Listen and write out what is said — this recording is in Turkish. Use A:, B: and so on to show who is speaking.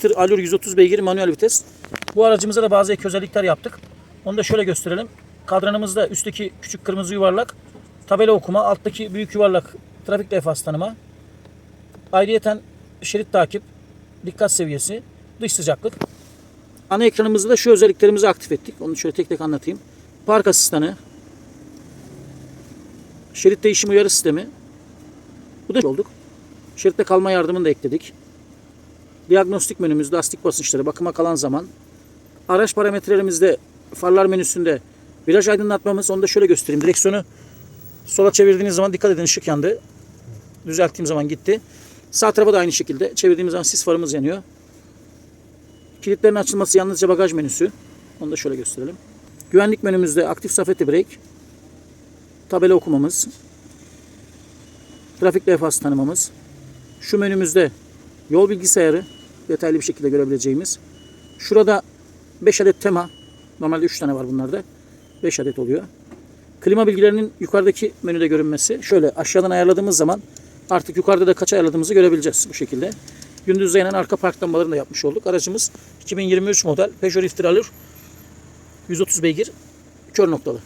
A: Tır Allure 130 beygir manuel vites. Bu aracımıza da bazı ek özellikler yaptık. Onu da şöyle gösterelim. Kadranımızda üstteki küçük kırmızı yuvarlak tabela okuma, alttaki büyük yuvarlak trafik levhası tanıma. Ayrıyeten şerit takip, dikkat seviyesi, dış sıcaklık. Ana ekranımızda da şu özelliklerimizi aktif ettik. Onu şöyle tek tek anlatayım. Park asistanı, şerit değişim uyarı sistemi. Bu da olduk. Şeritte kalma yardımını da ekledik. Diagnostik menümüz, lastik basınçları, bakıma kalan zaman. Araç parametrelerimizde farlar menüsünde viraj aydınlatmamız. Onu da şöyle göstereyim. Direksiyonu sola çevirdiğiniz zaman dikkat edin ışık yandı. Düzelttiğim zaman gitti. Sağ tarafa da aynı şekilde. Çevirdiğimiz zaman sis farımız yanıyor. Kilitlerin açılması yalnızca bagaj menüsü. Onu da şöyle gösterelim. Güvenlik menümüzde aktif safety brake. Tabela okumamız. Trafik levhası tanımamız. Şu menümüzde yol bilgisayarı detaylı bir şekilde görebileceğimiz. Şurada 5 adet tema. Normalde 3 tane var bunlarda. 5 adet oluyor. Klima bilgilerinin yukarıdaki menüde görünmesi. Şöyle aşağıdan ayarladığımız zaman artık yukarıda da kaç ayarladığımızı görebileceğiz bu şekilde. Gündüzde yanan arka park lambalarını da yapmış olduk. Aracımız 2023 model Peugeot Rift Allure 130 beygir kör noktalı.